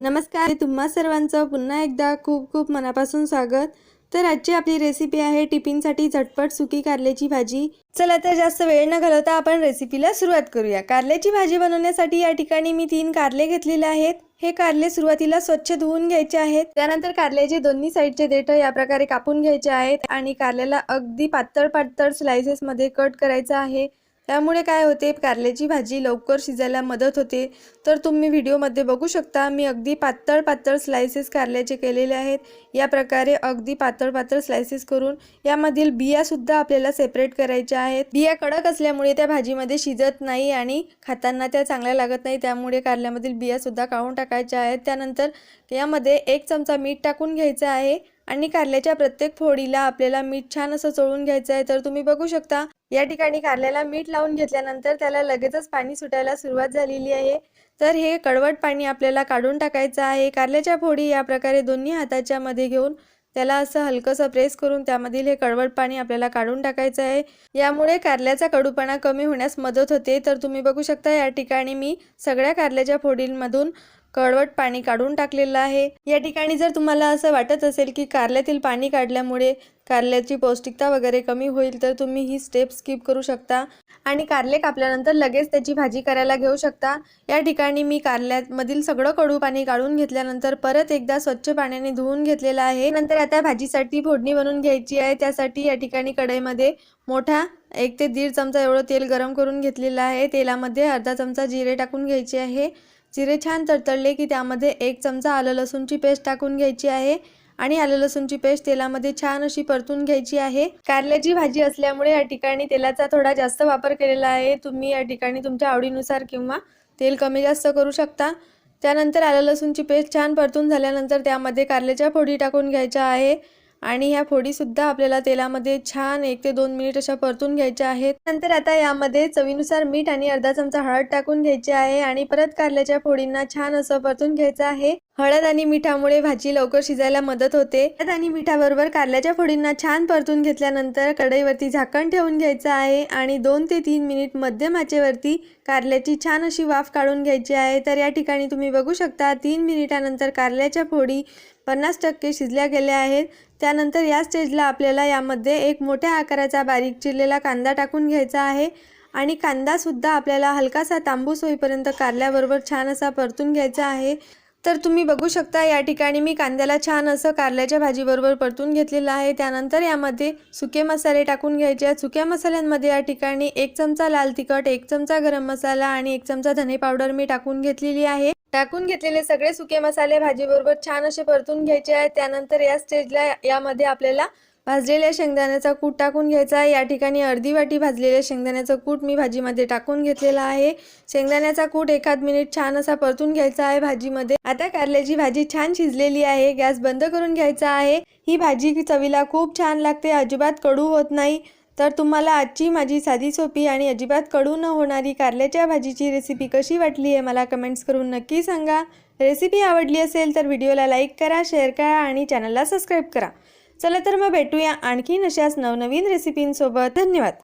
नमस्कार तुम्हा सर्वांचं पुन्हा एकदा खूप खूप मनापासून स्वागत. तर आजची आपली रेसिपी आहे टिफिनसाठी झटपट सुकी कारल्याची भाजी. चला तर जास्त वेळ न घालवता आपण रेसिपीला सुरुवात करूया. कारल्याची भाजी बनवण्यासाठी या ठिकाणी मी तीन कारले घेतलेले आहेत. हे कारले सुरुवातीला स्वच्छ धुवून घ्यायचे आहेत. त्यानंतर कारल्याचे दोन्ही साईडचे देठ या प्रकारे कापून घ्यायचे आहेत आणि कारल्याला अगदी पातळ पातळ स्लायसेसमध्ये कट करायचं आहे. त्यामुळे काय होते कारल्याची भाजी लवकर शिजायला मदत होते. तर तुम्ही व्हिडिओमध्ये बघू शकता मी अगदी पातळ पातळ स्लायसेस कारल्याचे केलेले आहेत. या प्रकारे अगदी पातळ पातळ स्लायसेस करून यामधील बियासुद्धा आपल्याला सेपरेट करायच्या आहेत. बिया कडक असल्यामुळे त्या भाजीमध्ये शिजत नाही आणि खाताना त्या चांगल्या लागत नाही. त्यामुळे कारल्यामधील बियासुद्धा काढून टाकायच्या आहेत. त्यानंतर यामध्ये एक चमचा मीठ टाकून घ्यायचं आहे. आणि कारल्याच्या प्रत्येक फोडीला आपल्याला मीठ छान असं चोळून घ्यायचं आहे तर तुम्ही बघू शकता. या ठिकाणी कारल्याला मीठ लावून घेतल्यानंतर त्याला लगेचच पाणी सुटायला सुरुवात झालेली आहे. तर हे कडवट पाणी आपल्याला काढून टाकायचं आहे. कारल्याच्या फोडी या प्रकारे दोन्ही हाताच्या मध्ये घेऊन त्याला असं हलकंसं प्रेस करून त्यामधील हे कडवट पाणी आपल्याला काढून टाकायचं आहे. यामुळे कारल्याचा कडूपणा कमी होण्यास मदत होते. तर तुम्ही बघू शकता या ठिकाणी मी सगळ्या कारल्याच्या फोडींमधून कडवट पाणी काढून टाकलेलं आहे. या ठिकाणी जर तुम्हाला असं वाटत असेल की कारल्यातील पाणी काढल्यामुळे कारल्याची पौष्टिकता वगैरे कमी होईल तर तुम्ही ही स्टेप स्किप करू शकता. आणि कारले कापल्यानंतर लगेच त्याची भाजी करायला घेऊ शकता. या ठिकाणी मी कारल्यामधील सगळं कडू पाणी काढून घेतल्यानंतर परत एकदा स्वच्छ पाण्याने धुवून घेतलेलं आहे. नंतर आता भाजीसाठी फोडणी बनवून घ्यायची आहे. त्यासाठी या ठिकाणी कढईमध्ये मोठा एक ते दीड चमचा एवढं तेल गरम करून घेतलेलं आहे. तेलामध्ये अर्धा चमचा जिरे टाकून घ्यायचे आहे. जिरे छान तडतडले की त्यामध्ये एक चमचा आलं लसूणची पेस्ट टाकून घ्यायची आहे आणि आलं लसूणची पेस्ट तेलामध्ये छान अशी परतून घ्यायची आहे. कारल्याची भाजी असल्यामुळे या ठिकाणी तेलाचा थोडा जास्त वापर केलेला आहे. तुम्ही या ठिकाणी तुमच्या आवडीनुसार किंवा तेल कमी जास्त करू शकता. त्यानंतर आलं लसूणची पेस्ट छान परतून झाल्यानंतर त्यामध्ये कारल्याच्या फोडी टाकून घ्यायच्या आहे. आणि ह्या फोडीसुद्धा आपल्याला तेलामध्ये छान एक ते दोन मिनिट अशा परतून घ्यायच्या आहेत. नंतर आता यामध्ये चवीनुसार मीठ आणि अर्धा चमचा हळद टाकून घ्यायची आहे आणि परत कारल्याच्या फोडींना छान असं परतून घ्यायचं आहे. हळद आणि मिठामुळे भाजी लवकर शिजायला मदत होते. हळद आणि मिठाबरोबर कारल्याच्या फोडींना छान परतून घेतल्यानंतर कढईवरती झाकण ठेवून घ्यायचं आहे आणि दोन ते तीन मिनिट मध्यम आचेवरती कारल्याची छान अशी वाफ काढून घ्यायची आहे. तर या ठिकाणी तुम्ही बघू शकता तीन मिनिटानंतर कारल्याच्या फोडी पन्नास टक्के शिजल्या गेल्या आहेत. त्यानंतर या स्टेजला आपल्याला यामध्ये एक मोठ्या आकाराचा बारीक चिरलेला कांदा टाकून घ्यायचा आहे. आणि कांदासुद्धा आपल्याला हलकासा तांबूस होईपर्यंत कारल्याबरोबर छान असा परतून घ्यायचा आहे. तर तुम्ही बघू शकता या ठिकाणी मी कांद्याला छान असं कारल्याच्या भाजीबरोबर परतून घेतलेलं आहे. त्यानंतर यामध्ये सुके मसाले टाकून घ्यायचे आहेत. सुक्या मसाल्यांमध्ये या ठिकाणी एक चमचा लाल तिखट एक चमचा गरम मसाला आणि एक चमचा धने पावडर मी टाकून घेतलेली आहे. टाकून घेतलेले सगळे सुके मसाले भाजीबरोबर छान असे परतून घ्यायचे आहेत. त्यानंतर या स्टेजला यामध्ये आपल्याला भाजलेल्या शेंगदाण्याचा कूट टाकून घ्यायचा आहे. या ठिकाणी अर्धी वाटी भाजलेल्या शेंगदाण्याचं कूट मी भाजीमध्ये टाकून घेतलेला आहे. शेंगदाण्याचा कूट एखाद मिनिट छान असा परतून घ्यायचा आहे भाजीमध्ये. आता कारल्याची भाजी छान शिजलेली आहे. गॅस बंद करून घ्यायचा आहे. ही भाजी चवीला खूप छान लागते. अजिबात कडू होत नाही. तर तुम्हाला आजची माझी साधी सोपी आणि अजिबात कडू न होणारी कारल्याच्या भाजीची रेसिपी कशी वाटली आहे मला कमेंट्स करून नक्की सांगा. रेसिपी आवडली असेल तर व्हिडिओला लाईक करा शेअर करा आणि चॅनलला सबस्क्राईब करा. चला तर मग भेटूया आणखीन अशाच नवनवीन रेसिपींसोबत धन्यवाद.